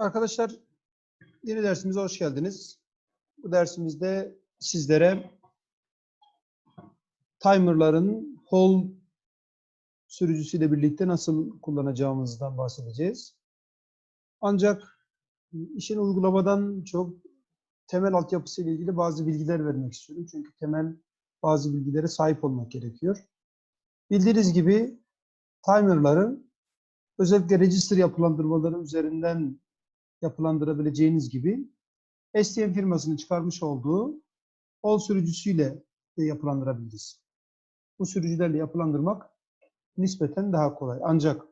Arkadaşlar yeni dersimize hoş geldiniz. Bu dersimizde sizlere timerların hol sürücüsüyle birlikte nasıl kullanacağımızdan bahsedeceğiz. Ancak işin uygulamadan çok temel altyapısı ile ilgili bazı bilgiler vermek istiyorum. Çünkü temel bazı bilgilere sahip olmak gerekiyor. Bildiğiniz gibi timerları özellikle register yapılandırmaları üzerinden yapılandırabileceğiniz gibi STM firmasının çıkarmış olduğu ol sürücüsüyle de yapılandırabiliriz. Bu sürücülerle yapılandırmak nispeten daha kolay. Ancak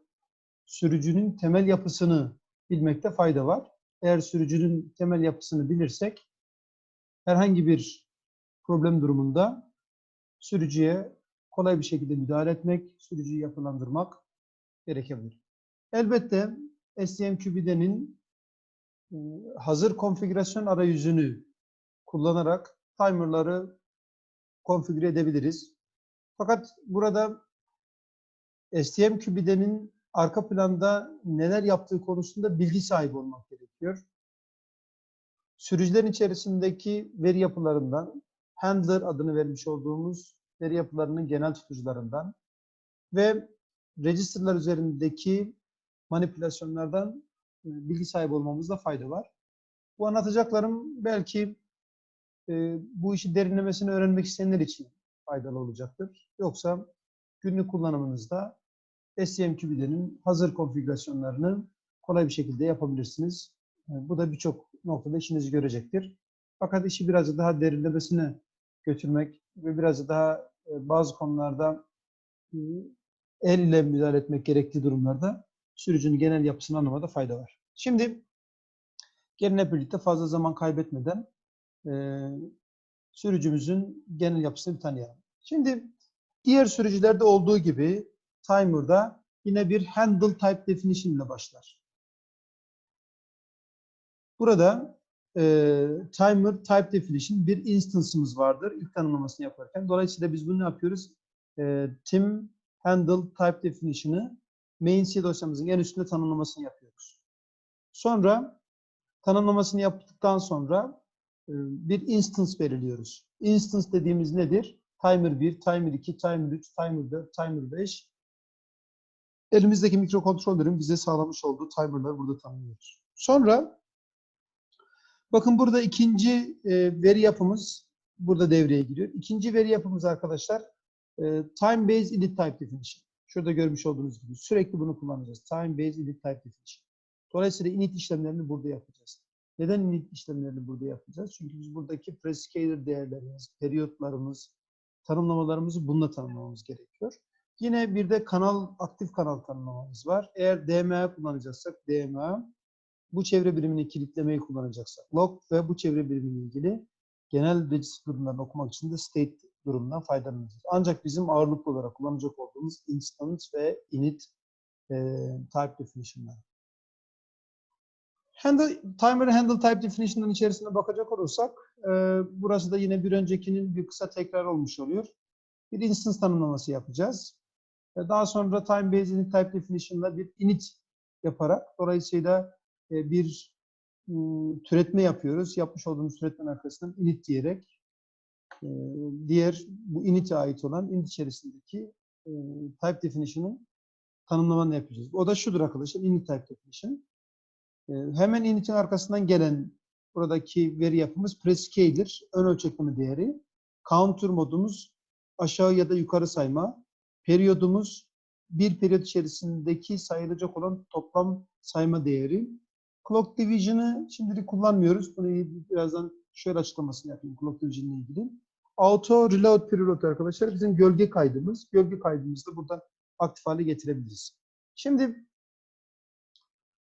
sürücünün temel yapısını bilmekte fayda var. Eğer sürücünün temel yapısını bilirsek herhangi bir problem durumunda sürücüye kolay bir şekilde müdahale etmek, sürücüyü yapılandırmak gerekebilir. Elbette STM-QB'denin e, hazır konfigürasyon arayüzünü kullanarak timerları konfigüre edebiliriz. Fakat burada STM-QB'denin arka planda neler yaptığı konusunda bilgi sahibi olmak gerekiyor. Sürücülerin içerisindeki veri yapılarından, handler adını vermiş olduğumuz veri yapılarının genel tutucularından ve registerlar üzerindeki manipülasyonlardan bilgi sahibi olmamızda fayda var. Bu anlatacaklarım belki e, bu işi derinlemesine öğrenmek isteyenler için faydalı olacaktır. Yoksa günlük kullanımınızda STM-QB'denin hazır konfigürasyonlarını kolay bir şekilde yapabilirsiniz. E, bu da birçok noktada işinizi görecektir. Fakat işi biraz daha derinlemesine götürmek ve biraz daha e, bazı konularda e, elle müdahale etmek gerektiği durumlarda sürücünün genel yapısını anlamada fayda var. Şimdi gelin hep birlikte fazla zaman kaybetmeden e, sürücümüzün genel yapısını tanıyalım. Şimdi diğer sürücülerde olduğu gibi timer'da yine bir handle type definition ile başlar. Burada e, timer type definition bir instance'ımız vardır ilk tanımlamasını yaparken. Dolayısıyla biz bunu ne yapıyoruz? E, tim handle type definition'ı main C dosyamızın en üstünde tanımlamasını yapıyoruz. Sonra tanımlamasını yaptıktan sonra e, bir instance belirliyoruz. Instance dediğimiz nedir? Timer 1, timer 2, timer 3, timer 4, timer 5. Elimizdeki mikrokontrollerin bize sağlamış olduğu timerları burada tanımlıyoruz. Sonra bakın burada ikinci e, veri yapımız burada devreye giriyor. İkinci veri yapımız arkadaşlar e, time based init type definition. Şurada görmüş olduğunuz gibi sürekli bunu kullanacağız. Time based init type definition. Dolayısıyla init işlemlerini burada yapacağız. Neden init işlemlerini burada yapacağız? Çünkü biz buradaki prescaler değerlerimiz, periyotlarımız, tanımlamalarımızı bununla tanımlamamız gerekiyor. Yine bir de kanal, aktif kanal tanımlamamız var. Eğer DMA kullanacaksak DMA, bu çevre birimini kilitlemeyi kullanacaksak log ve bu çevre birimiyle ilgili genel register durumlarını okumak için de state durumundan faydalanacağız. Ancak bizim ağırlıklı olarak kullanacak olduğumuz instance ve init e, type definition'lar. Handle, timer handle type definition'ın içerisine bakacak olursak e, burası da yine bir öncekinin bir kısa tekrar olmuş oluyor. Bir instance tanımlaması yapacağız. E, daha sonra time based init type definition'la bir init yaparak dolayısıyla e, bir ım, türetme yapıyoruz. Yapmış olduğumuz türetmenin arkasından init diyerek diğer bu init'e ait olan init içerisindeki type definition'ın tanımlamanı yapacağız. O da şudur arkadaşlar. Init type definition. Hemen init'in arkasından gelen buradaki veri yapımız prescaler, ön ölçekleme değeri. Counter modumuz aşağı ya da yukarı sayma. Periyodumuz bir periyot içerisindeki sayılacak olan toplam sayma değeri. Clock division'ı şimdilik kullanmıyoruz. Bunu birazdan şöyle açıklamasını yapayım clock division ile ilgili. Auto reload preload arkadaşlar bizim gölge kaydımız. Gölge kaydımızı da burada aktif hale getirebiliriz. Şimdi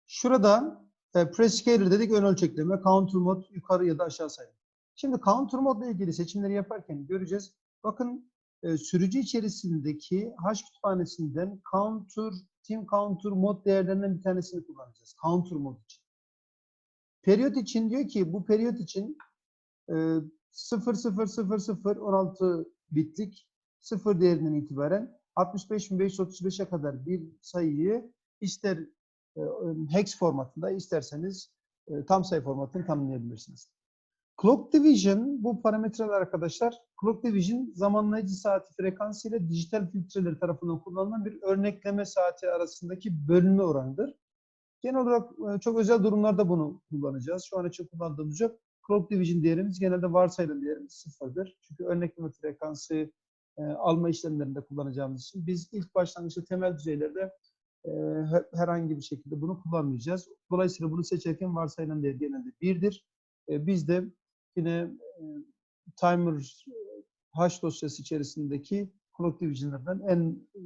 şurada e, prescaler dedik ön ölçekleme, counter mod yukarı ya da aşağı sayma. Şimdi counter modla ilgili seçimleri yaparken göreceğiz. Bakın e, sürücü içerisindeki hash kütüphanesinden counter, team counter mod değerlerinden bir tanesini kullanacağız. Counter mod için. Periyot için diyor ki bu periyot için e, 00016 bitlik 0 değerinden itibaren 65.535'e kadar bir sayıyı ister e, hex formatında isterseniz e, tam sayı formatını tanımlayabilirsiniz. Clock division bu parametreler arkadaşlar clock division zamanlayıcı saati frekansı ile dijital filtreler tarafından kullanılan bir örnekleme saati arasındaki bölünme oranıdır. Genel olarak e, çok özel durumlarda bunu kullanacağız. Şu an için kullandığımız yok. Clock division değerimiz genelde varsayılan değerimiz sıfırdır. Çünkü örnekleme frekansı e, alma işlemlerinde kullanacağımız için biz ilk başlangıçta temel düzeylerde e, her- herhangi bir şekilde bunu kullanmayacağız. Dolayısıyla bunu seçerken varsayılan değer genelde birdir. E, biz de yine e, timer e, hash dosyası içerisindeki clock division'lardan en e,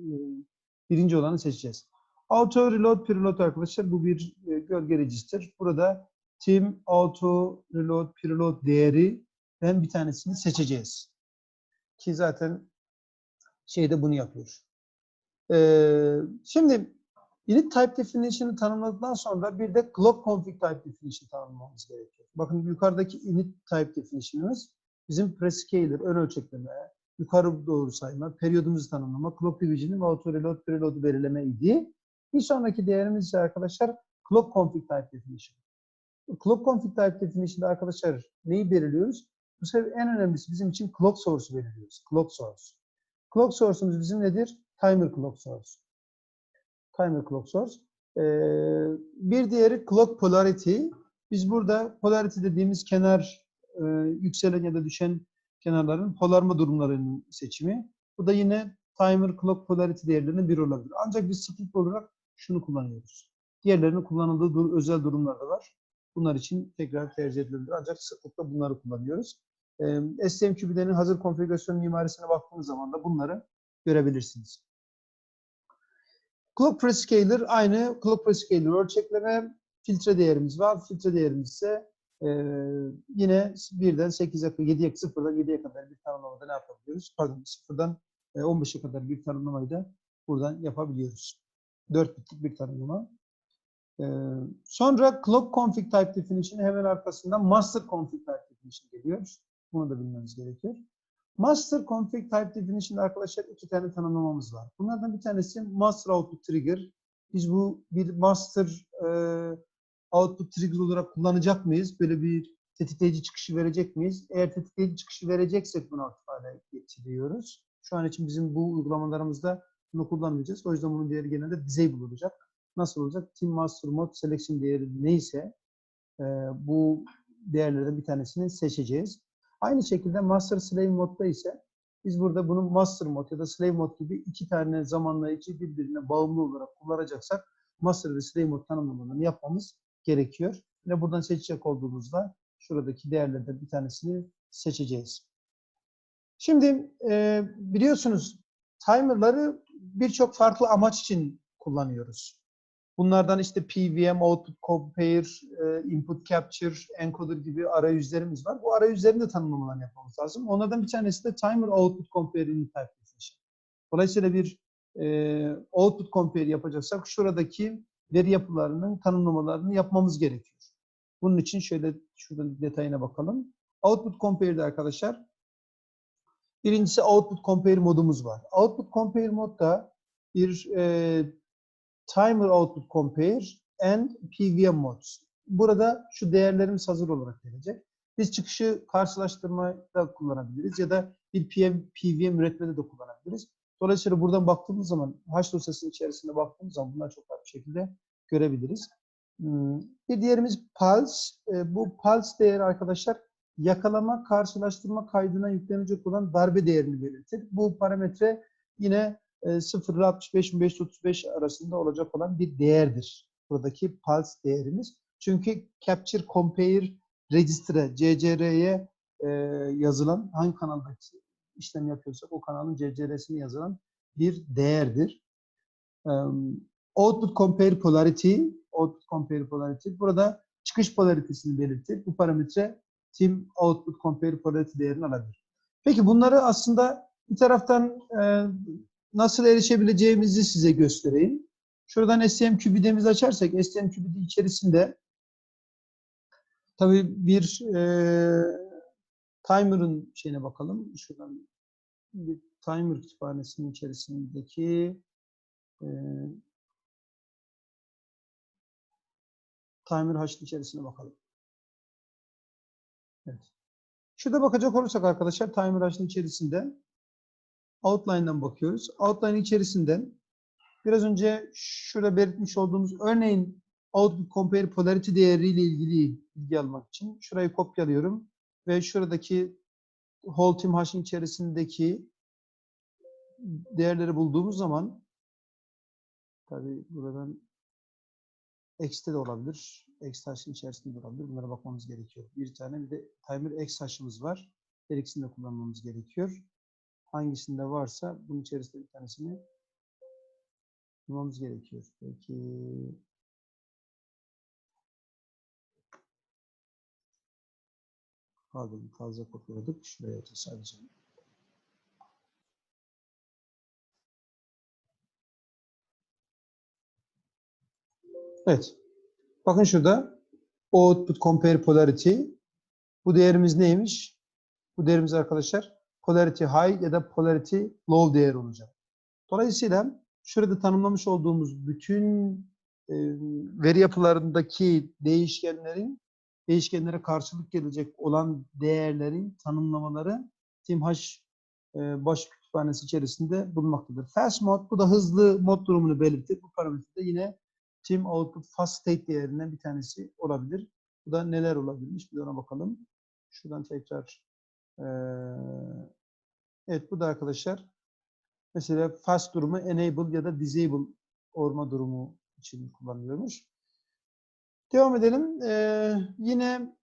birinci olanı seçeceğiz. Auto reload preload arkadaşlar bu bir e, gölge register. Burada team auto reload preload değeri ben bir tanesini seçeceğiz. Ki zaten şeyde bunu yapıyor. Ee, şimdi init type definition'ı tanımladıktan sonra bir de clock config type definition tanımlamamız gerekiyor. Bakın yukarıdaki init type definition'ımız bizim prescaler, ön ölçekleme, yukarı doğru sayma, periyodumuzu tanımlama, clock division'ı ve auto reload preload'u belirleme idi. Bir sonraki değerimiz ise arkadaşlar clock config type definition. Clock config type definition'da arkadaşlar neyi belirliyoruz? Bu sefer en önemlisi bizim için clock source'u belirliyoruz. Clock source. Clock source'umuz bizim nedir? Timer clock source. Timer clock source. Ee, bir diğeri clock polarity. Biz burada polarity dediğimiz kenar e, yükselen ya da düşen kenarların polarma durumlarının seçimi. Bu da yine timer clock polarity değerlerinin bir olabilir. Ancak biz split olarak şunu kullanıyoruz. Diğerlerinin kullanıldığı dur- özel durumlar da var. Bunlar için tekrar tercih edilebilir. Ancak sıklıkla bunları kullanıyoruz. Ee, STM hazır konfigürasyon mimarisine baktığınız zaman da bunları görebilirsiniz. Clock Prescaler aynı Clock Prescaler ölçekleme filtre değerimiz var. Filtre değerimiz ise e, yine 1'den 8'e 7'ye 0'dan 7'ye kadar bir tanımlamada ne yapabiliyoruz? Pardon 0'dan e, 15'e kadar bir tanımlamayı da buradan yapabiliyoruz. 4 bitlik bir tanımlama. E, sonra Clock Config Type Definition hemen arkasından Master Config Type Definition geliyor. Bunu da bilmeniz gerekiyor. Master Config Type Definition arkadaşlar iki tane tanımlamamız var. Bunlardan bir tanesi Master Output Trigger. Biz bu bir Master e, Output Trigger olarak kullanacak mıyız? Böyle bir tetikleyici çıkışı verecek miyiz? Eğer tetikleyici çıkışı vereceksek bunu aktif getiriyoruz. Şu an için bizim bu uygulamalarımızda bunu kullanmayacağız. O yüzden bunun değeri genelde disable olacak. Nasıl olacak? Team Master Mode Selection değeri neyse e, bu değerlerden bir tanesini seçeceğiz. Aynı şekilde Master Slave modda ise biz burada bunu Master mod ya da Slave mod gibi iki tane zamanlayıcı birbirine bağımlı olarak kullanacaksak Master ve Slave mod tanımlamalarını yapmamız gerekiyor. Ve buradan seçecek olduğumuzda şuradaki değerlerden bir tanesini seçeceğiz. Şimdi e, biliyorsunuz timerları birçok farklı amaç için kullanıyoruz. Bunlardan işte PVM, Output Compare, e, Input Capture, Encoder gibi arayüzlerimiz var. Bu arayüzlerin de tanımlamalarını yapmamız lazım. Onlardan bir tanesi de Timer Output Compare in Type Definition. Dolayısıyla bir e, Output Compare yapacaksak şuradaki veri yapılarının tanımlamalarını yapmamız gerekiyor. Bunun için şöyle şuradan detayına bakalım. Output Compare'de arkadaşlar birincisi Output Compare modumuz var. Output Compare modda bir e, Timer Output Compare and PVM modes. Burada şu değerlerimiz hazır olarak gelecek. Biz çıkışı karşılaştırmada kullanabiliriz ya da bir PM, PVM üretmede de kullanabiliriz. Dolayısıyla buradan baktığımız zaman hash dosyasının içerisinde baktığımız zaman bunları çok rahat bir şekilde görebiliriz. Hmm, Bir diğerimiz pulse. E, Bu pulse değeri arkadaşlar yakalama, karşılaştırma kaydına yüklenecek olan darbe değerini belirtir. Bu parametre yine 0 ile 65535 arasında olacak olan bir değerdir. Buradaki pulse değerimiz. Çünkü Capture Compare Register'e, CCR'ye e, yazılan hangi kanaldaki işlem yapıyorsak o kanalın CCR'sine yazılan bir değerdir. Um, output Compare Polarity, Output Compare Polarity. Burada çıkış polaritesini belirtir. Bu parametre Team Output Compare Polarity değerini alabilir. Peki bunları aslında bir taraftan e, nasıl erişebileceğimizi size göstereyim. Şuradan STM-QBD'mizi açarsak STM-QBD içerisinde tabii bir e, timer'ın şeyine bakalım. Şuradan bir timer kütüphanesinin içerisindeki e, timer haşın içerisine bakalım. Evet. Şurada bakacak olursak arkadaşlar timer haşın içerisinde outline'dan bakıyoruz. Outline içerisinden biraz önce şurada belirtmiş olduğumuz örneğin output compare polarity değeriyle ilgili bilgi almak için şurayı kopyalıyorum ve şuradaki whole team hash'in içerisindeki değerleri bulduğumuz zaman tabi buradan x'te de olabilir. X hash'in içerisinde de olabilir. Bunlara bakmamız gerekiyor. Bir tane bir de timer x hash'ımız var. Her ikisini de kullanmamız gerekiyor. Hangisinde varsa bunun içerisinde bir tanesini bulmamız gerekiyor. Peki Pardon fazla kopyaladık. Şuraya sadece. Evet. Bakın şurada output compare polarity. Bu değerimiz neymiş? Bu değerimiz arkadaşlar polarity high ya da polarity low değer olacak. Dolayısıyla şurada tanımlamış olduğumuz bütün e, veri yapılarındaki değişkenlerin değişkenlere karşılık gelecek olan değerlerin tanımlamaları TeamH e, baş kütüphanesi içerisinde bulunmaktadır. Fast mod bu da hızlı mod durumunu belirtir. Bu parametre de yine Team Output Fast State değerinden bir tanesi olabilir. Bu da neler olabilmiş? Bir ona bakalım. Şuradan tekrar evet bu da arkadaşlar mesela fast durumu enable ya da disable olma durumu için kullanılıyormuş. Devam edelim. Ee, yine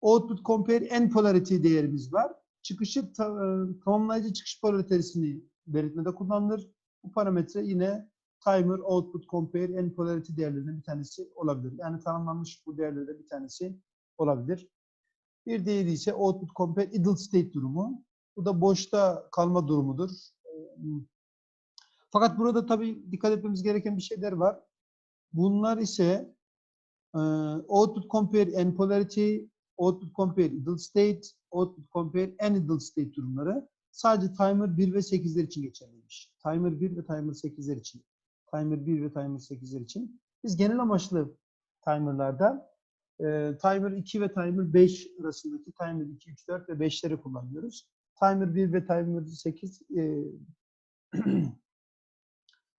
output compare n polarity değerimiz var. Çıkışı ta, tamamlayıcı çıkış polaritesini belirtmede kullanılır. Bu parametre yine timer output compare n polarity değerlerinden bir tanesi olabilir. Yani tanımlanmış bu değerlerden bir tanesi olabilir. Bir diğeri ise output compare idle state durumu. Bu da boşta kalma durumudur. Fakat burada tabii dikkat etmemiz gereken bir şeyler var. Bunlar ise e, output compare and polarity, output compare idle state, output compare and idle state durumları sadece timer 1 ve 8'ler için geçerliymiş. Timer 1 ve timer 8'ler için. Timer 1 ve timer 8'ler için. Biz genel amaçlı timerlarda e, timer 2 ve timer 5 arasındaki timer 2, 3, 4 ve 5'leri kullanıyoruz. Timer 1 ve timer 8 e,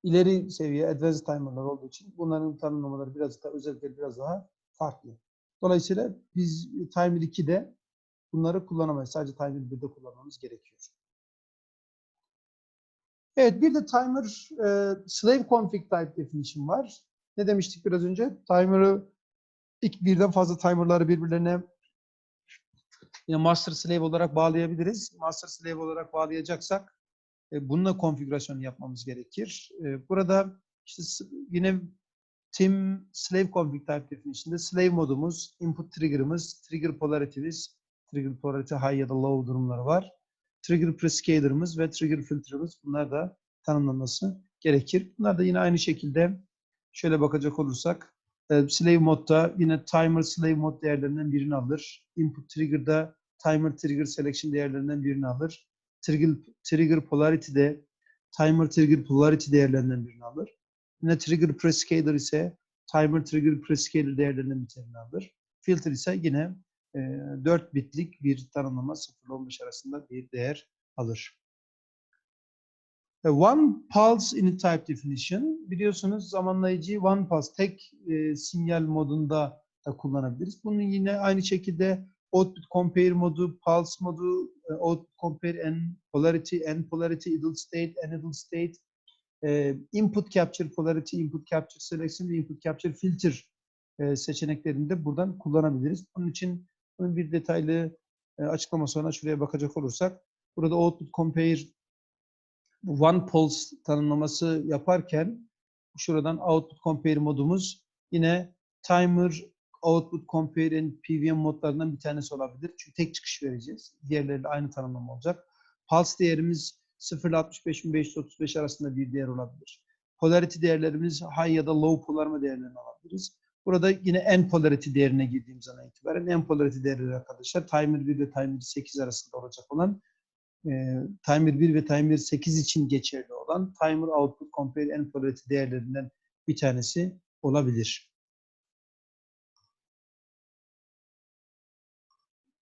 ileri seviye advanced timer'lar olduğu için bunların tanımlamaları biraz da özellikleri biraz daha farklı. Dolayısıyla biz timer 2'de bunları kullanamayız. Sadece timer 1'de kullanmamız gerekiyor. Evet bir de timer e, slave config type definition var. Ne demiştik biraz önce? Timer'ı ilk birden fazla timer'ları birbirlerine yine master slave olarak bağlayabiliriz. Master slave olarak bağlayacaksak e, bununla konfigürasyon yapmamız gerekir. E, burada işte yine team slave config type definition'da slave modumuz, input trigger'ımız, trigger polarity'miz, trigger polarity high ya da low durumları var. Trigger prescaler'ımız ve trigger filter'ımız bunlar da tanımlanması gerekir. Bunlar da yine aynı şekilde şöyle bakacak olursak e, slave modda yine timer slave mod değerlerinden birini alır. Input trigger'da timer trigger selection değerlerinden birini alır trigger, trigger polarity de timer trigger polarity değerlerinden birini alır. Yine trigger prescaler ise timer trigger prescaler değerlerinden bir tanesini alır. Filter ise yine e, 4 bitlik bir tanımlama 0 ile 15 arasında bir değer alır. E, one pulse in type definition biliyorsunuz zamanlayıcı one pulse tek e, sinyal modunda da kullanabiliriz. Bunun yine aynı şekilde output compare modu, pulse modu, e, output compare and polarity, and polarity, idle state, and idle state, e, input capture polarity, input capture selection input capture filter e, seçeneklerini buradan kullanabiliriz. Bunun için bunun bir detaylı açıklama sonra şuraya bakacak olursak burada output compare one pulse tanımlaması yaparken şuradan output compare modumuz yine timer output compare and PVM modlarından bir tanesi olabilir. Çünkü tek çıkış vereceğiz. Diğerleriyle aynı tanımlama olacak. Pulse değerimiz 0 ile 65535 arasında bir değer olabilir. Polarity değerlerimiz high ya da low polarma değerlerini alabiliriz. Burada yine n polarity değerine girdiğimiz an itibaren n polarity değerleri arkadaşlar timer 1 ve timer 8 arasında olacak olan e, Timer 1 ve Timer 8 için geçerli olan Timer Output Compare and Polarity değerlerinden bir tanesi olabilir.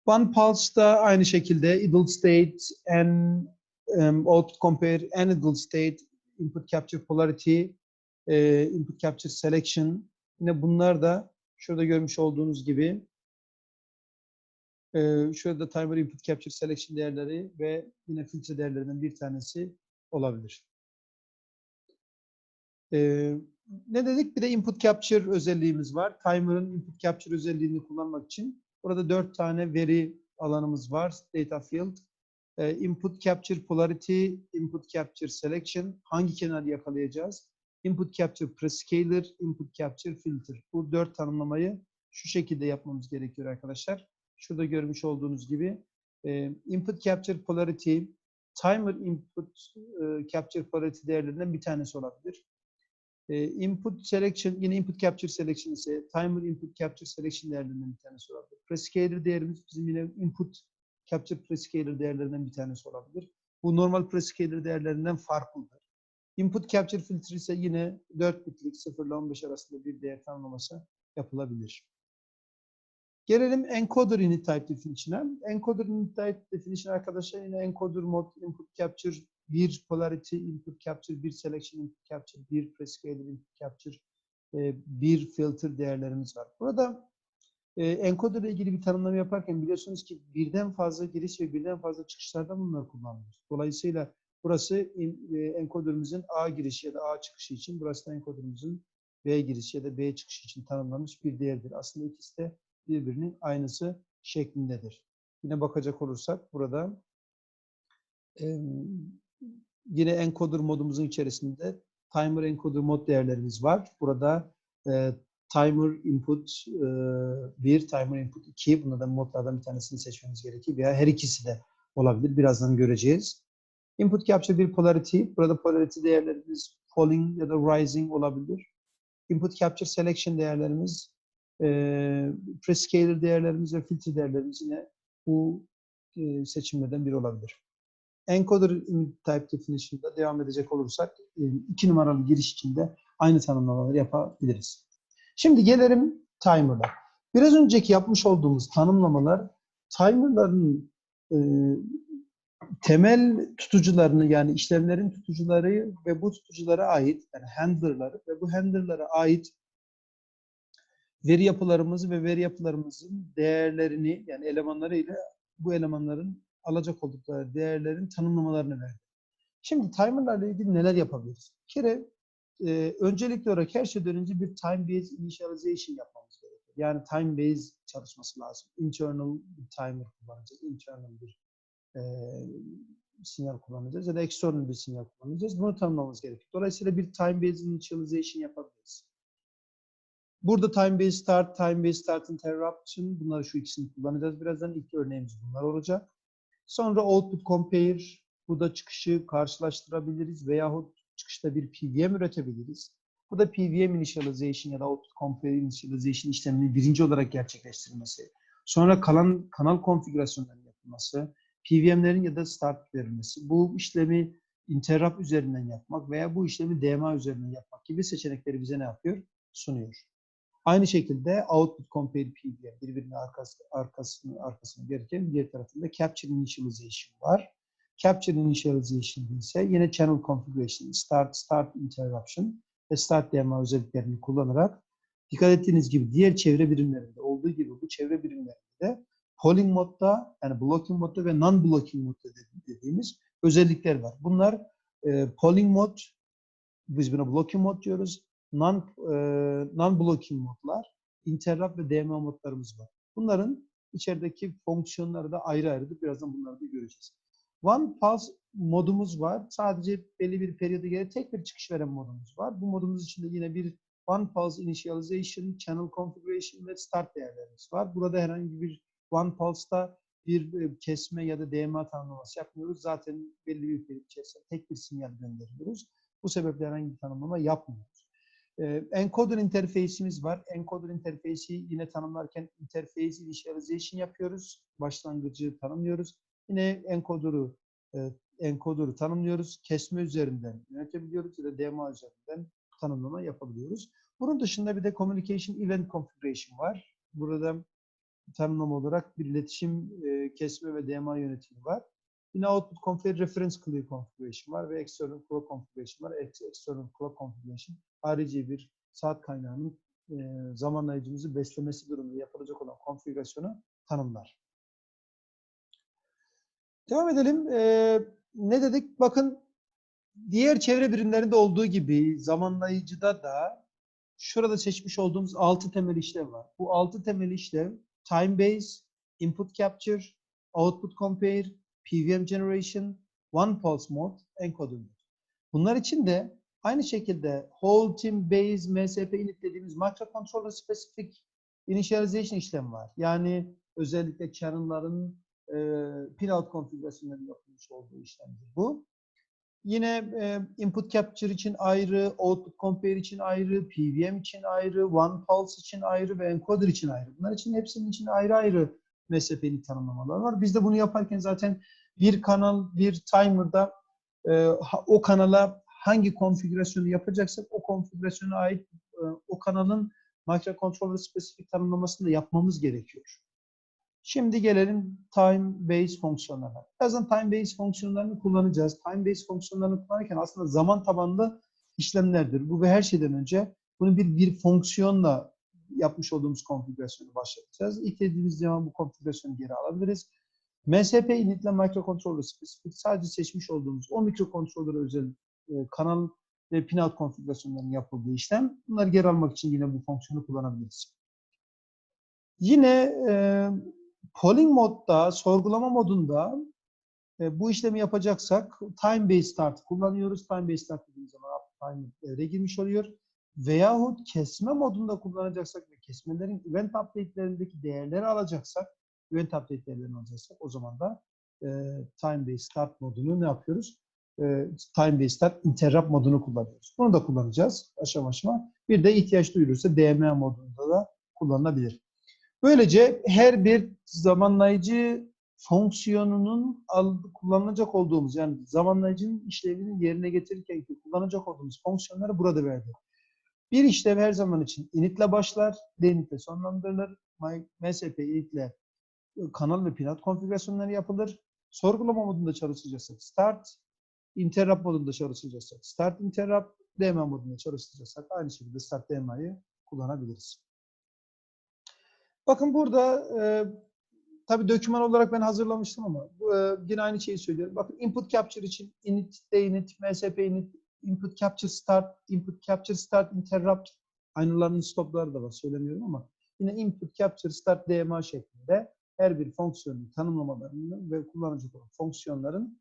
One Pulse da aynı şekilde idle state and um, output compare and idle state input capture polarity input capture selection yine bunlar da şurada görmüş olduğunuz gibi e, şurada timer input capture selection değerleri ve yine filtre değerlerinden bir tanesi olabilir. E, ne dedik? Bir de input capture özelliğimiz var. Timer'ın input capture özelliğini kullanmak için burada dört tane veri alanımız var. Data field. E, input capture polarity, input capture selection. Hangi kenarı yakalayacağız? Input capture prescaler, input capture filter. Bu dört tanımlamayı şu şekilde yapmamız gerekiyor arkadaşlar. Şurada görmüş olduğunuz gibi e, input capture polarity, timer input e, capture polarity değerlerinden bir tanesi olabilir. E, input selection, yine input capture selection ise timer input capture selection değerlerinden bir tanesi olabilir. Prescaler değerimiz bizim yine input capture prescaler değerlerinden bir tanesi olabilir. Bu normal prescaler değerlerinden farklıdır. Input capture filtre ise yine 4 bitlik 0 ile 15 arasında bir değer tanımlaması yapılabilir. Gelelim encoder unit type definition'a. Encoder unit type definition arkadaşlar yine encoder mod input capture bir polarity input capture, bir selection input capture, bir prescaler input capture, e, bir filter değerlerimiz var. Burada e, encoder ile ilgili bir tanımlama yaparken biliyorsunuz ki birden fazla giriş ve birden fazla çıkışlardan bunları kullanıyoruz. Dolayısıyla burası e, encoder'ımızın A girişi ya da A çıkışı için, burası da encoder'ımızın B girişi ya da B çıkışı için tanımlanmış bir değerdir. Aslında ikisi de birbirinin aynısı şeklindedir. Yine bakacak olursak burada e, yine encoder modumuzun içerisinde timer encoder mod değerlerimiz var. Burada e, timer input e, 1, timer input 2 bunlardan modlardan bir tanesini seçmemiz gerekiyor veya her ikisi de olabilir. Birazdan göreceğiz. Input capture bir polarity. Burada polarity değerlerimiz falling ya da rising olabilir. Input capture selection değerlerimiz e, prescaler değerlerimiz ve filtre değerlerimiz yine bu e, seçimlerden biri olabilir. Encoder type definition'da devam edecek olursak e, iki numaralı giriş içinde aynı tanımlamaları yapabiliriz. Şimdi gelelim timer'la. Biraz önceki yapmış olduğumuz tanımlamalar timer'ların e, temel tutucularını yani işlemlerin tutucuları ve bu tutuculara ait yani handler'ları ve bu handler'lara ait veri yapılarımızı ve veri yapılarımızın değerlerini yani elemanlarıyla bu elemanların alacak oldukları değerlerin tanımlamalarını verdi. Şimdi timerlarla ilgili neler yapabiliriz? Bir kere e, öncelikli olarak her şeyden önce bir time based initialization yapmamız gerekiyor. Yani time based çalışması lazım. Internal bir timer kullanacağız. Internal bir e, sinyal kullanacağız ya da external bir sinyal kullanacağız. Bunu tanımlamamız gerekiyor. Dolayısıyla bir time based initialization yapabiliriz. Burada time based start, time based start interruption bunları şu ikisini kullanacağız. Birazdan ilk örneğimiz bunlar olacak. Sonra output compare, bu da çıkışı karşılaştırabiliriz veyahut çıkışta bir PVM üretebiliriz. Bu da PVM initialization ya da output compare initialization işlemini birinci olarak gerçekleştirmesi. Sonra kalan kanal konfigürasyonlarının yapılması, PVM'lerin ya da start verilmesi. Bu işlemi interrupt üzerinden yapmak veya bu işlemi DMA üzerinden yapmak gibi seçenekleri bize ne yapıyor? Sunuyor. Aynı şekilde output compare PVM birbirinin arkası, arkasını arkasını verirken diğer tarafında capture initialization var. Capture initialization ise yine channel configuration, start, start interruption ve start DMA özelliklerini kullanarak dikkat ettiğiniz gibi diğer çevre birimlerinde olduğu gibi bu çevre birimlerinde polling modda yani blocking modda ve non-blocking modda dediğimiz özellikler var. Bunlar e, polling mod, biz buna blocking mod diyoruz non, e, non-blocking modlar, interrupt ve DMA modlarımız var. Bunların içerideki fonksiyonları da ayrı ayrıdır. Birazdan bunları da göreceğiz. One pulse modumuz var. Sadece belli bir periyoda göre tek bir çıkış veren modumuz var. Bu modumuz içinde yine bir one pulse initialization, channel configuration ve start değerlerimiz var. Burada herhangi bir one pulse'da bir kesme ya da DMA tanımlaması yapmıyoruz. Zaten belli bir periyot içerisinde tek bir sinyal gönderiyoruz. Bu sebeple herhangi bir tanımlama yapmıyoruz. Ee, encoder interface'imiz var. Encoder interface'i yine tanımlarken interface initialization yapıyoruz. Başlangıcı tanımlıyoruz. Yine encoder'ı e, encoder'ı tanımlıyoruz. Kesme üzerinden yönetebiliyoruz ya da DMA üzerinden tanımlama yapabiliyoruz. Bunun dışında bir de communication event configuration var. Burada tanımlama olarak bir iletişim e, kesme ve DMA yönetimi var. Yine output configure reference clear configuration var ve external clock configuration var. Ex- External clock configuration harici bir saat kaynağının zamanlayıcımızı beslemesi durumunda yapılacak olan konfigürasyonu tanımlar. Devam edelim. Ne dedik? Bakın diğer çevre birimlerinde olduğu gibi zamanlayıcıda da şurada seçmiş olduğumuz 6 temel işlev var. Bu 6 temel işlev time base, input capture, output compare, PWM generation, one pulse mode, mode. Bunlar için de aynı şekilde whole team base, MSP init dediğimiz microcontroller specific initialization işlemi var. Yani özellikle channel'ların e, pin out konfigürasyonlarının yapılmış olduğu işlemdir bu. Yine e, input capture için ayrı, output compare için ayrı, PWM için ayrı, one pulse için ayrı ve encoder için ayrı. Bunlar için hepsinin için ayrı ayrı MSP'li tanımlamalar var. Biz de bunu yaparken zaten bir kanal, bir timer'da e, o kanala hangi konfigürasyonu yapacaksak o konfigürasyona ait e, o kanalın microcontroller spesifik tanımlamasını da yapmamız gerekiyor. Şimdi gelelim time base fonksiyonlarına. Birazdan time base fonksiyonlarını kullanacağız. Time base fonksiyonlarını kullanırken aslında zaman tabanlı işlemlerdir. Bu ve her şeyden önce bunu bir bir fonksiyonla yapmış olduğumuz konfigürasyonu başlatacağız. İlk dediğimiz zaman bu konfigürasyonu geri alabiliriz. MSP init ile microcontroller spesifik sadece seçmiş olduğumuz o mikrokontroller özel kanal ve pinout konfigürasyonlarının yapıldığı işlem. Bunları geri almak için yine bu fonksiyonu kullanabiliriz. Yine e, polling modda, sorgulama modunda e, bu işlemi yapacaksak time based start kullanıyoruz. Time based start dediğimiz zaman time devreye girmiş oluyor. Veyahut kesme modunda kullanacaksak ve kesmelerin event update'lerindeki değerleri alacaksak, event update değerlerini alacaksak o zaman da e, time based start modunu ne yapıyoruz? E, time based start interrupt modunu kullanıyoruz. Bunu da kullanacağız aşama aşama. Bir de ihtiyaç duyulursa DMA modunda da kullanılabilir. Böylece her bir zamanlayıcı fonksiyonunun kullanılacak olduğumuz yani zamanlayıcının işlevini yerine getirirken ki kullanacak olduğumuz fonksiyonları burada verdi. Bir işlev her zaman için initle başlar, denitle sonlandırılır. MSP initle kanal ve pinat konfigürasyonları yapılır. Sorgulama modunda çalışacaksak start, interrupt modunda çalışacaksak start interrupt, DMA modunda çalışacaksak aynı şekilde start DMA'yı kullanabiliriz. Bakın burada e, tabii doküman olarak ben hazırlamıştım ama e, yine aynı şeyi söylüyorum. Bakın input capture için init, init, msp init, input capture start, input capture start, interrupt aynılarının stopları da var söylemiyorum ama yine input capture start DMA şeklinde her bir fonksiyonun tanımlamalarını ve kullanıcı olan fonksiyonların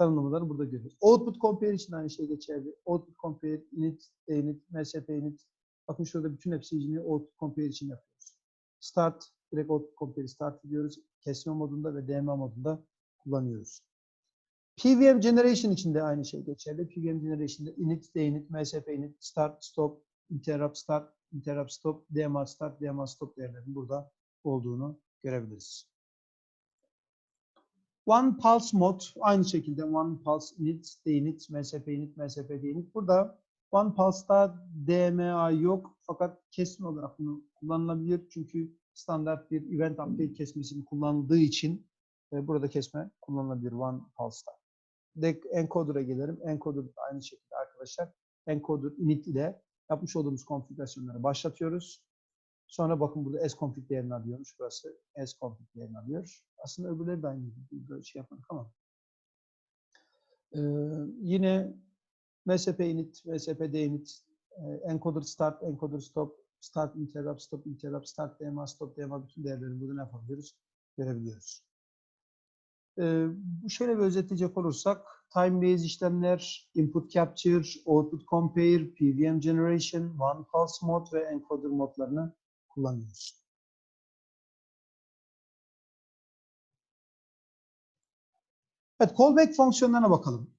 tanımlamaları burada görüyoruz. Output compare için aynı şey geçerli. Output compare, init, init, msp init. Bakın şurada bütün hepsi için output compare için yapıyoruz. Start, direkt output compare start ediyoruz. Kesme modunda ve DMA modunda kullanıyoruz. PWM generation için de aynı şey geçerli. PWM generation'da init, init, msp init, start, stop, interrupt, start, interrupt, stop, DMA start, DMA stop değerlerinin burada olduğunu görebiliriz. One pulse mod aynı şekilde one pulse init, init, msp init, msp init. Burada one pulse'da DMA yok fakat kesme olarak bunu kullanılabilir. Çünkü standart bir event update kesmesini kullanıldığı için e, burada kesme kullanılabilir one pulse'da. De encoder'a gelelim. Encoder aynı şekilde arkadaşlar. Encoder init ile yapmış olduğumuz konfigürasyonları başlatıyoruz. Sonra bakın burada s-config değerini alıyormuş. Burası s-config değerini alıyor. Aslında öbürleri de aynı burada şey yapmadık ama. Ee, yine msp init, msp init, encoder start, encoder stop, start interrupt, stop interrupt, start DMA, stop DMA bütün değerlerini burada ne yapabiliyoruz? Görebiliyoruz. Ee, şöyle bir özetleyecek olursak time based işlemler, input capture, output compare, PWM generation, one pulse mod ve encoder modlarını kullanıyoruz. Evet, callback fonksiyonlarına bakalım.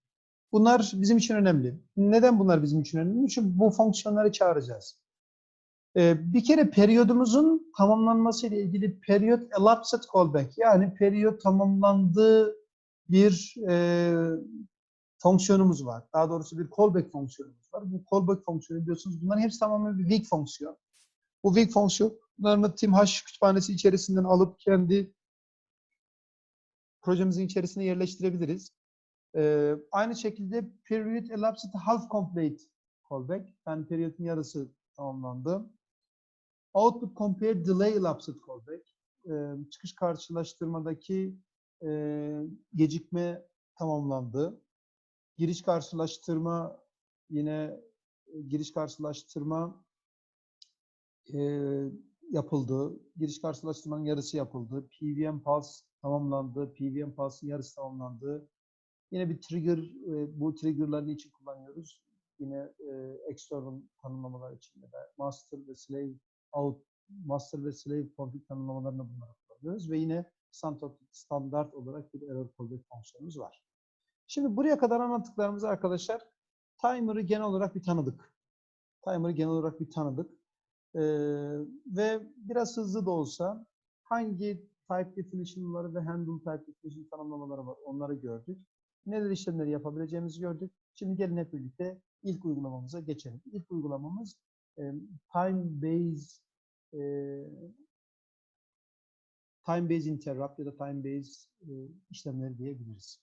Bunlar bizim için önemli. Neden bunlar bizim için önemli? Çünkü bu fonksiyonları çağıracağız. Ee, bir kere periyodumuzun tamamlanması ile ilgili period elapsed callback yani periyot tamamlandığı bir e, fonksiyonumuz var. Daha doğrusu bir callback fonksiyonumuz var. Bu callback fonksiyonu biliyorsunuz bunların hepsi tamamen bir weak fonksiyon. Bu weak fonksiyon bunlarını TimH kütüphanesi içerisinden alıp kendi projemizin içerisine yerleştirebiliriz. Ee, aynı şekilde period elapsed half complete callback. Yani periyodun yarısı tamamlandı. Output compare delay elapsed callback. Ee, çıkış karşılaştırmadaki e, gecikme tamamlandı. Giriş karşılaştırma yine e, giriş karşılaştırma e, yapıldı. Giriş karşılaştırmanın yarısı yapıldı. PVM pulse tamamlandı. PVM pulse'ın yarısı tamamlandı. Yine bir trigger, e, bu trigger'ları için kullanıyoruz? Yine e, external tanımlamalar için ya da master ve slave out, master ve slave config tanımlamalarını bunları kullanıyoruz ve yine standart olarak bir error callback fonksiyonumuz var. Şimdi buraya kadar anlattıklarımızı arkadaşlar timer'ı genel olarak bir tanıdık. Timer'ı genel olarak bir tanıdık. Ee, ve biraz hızlı da olsa hangi type definition'ları ve handle type definition tanımlamaları var onları gördük. Neler işlemleri yapabileceğimizi gördük. Şimdi gelin hep birlikte ilk uygulamamıza geçelim. İlk uygulamamız e, time base e, time base interrupt ya da time base e, işlemleri diyebiliriz.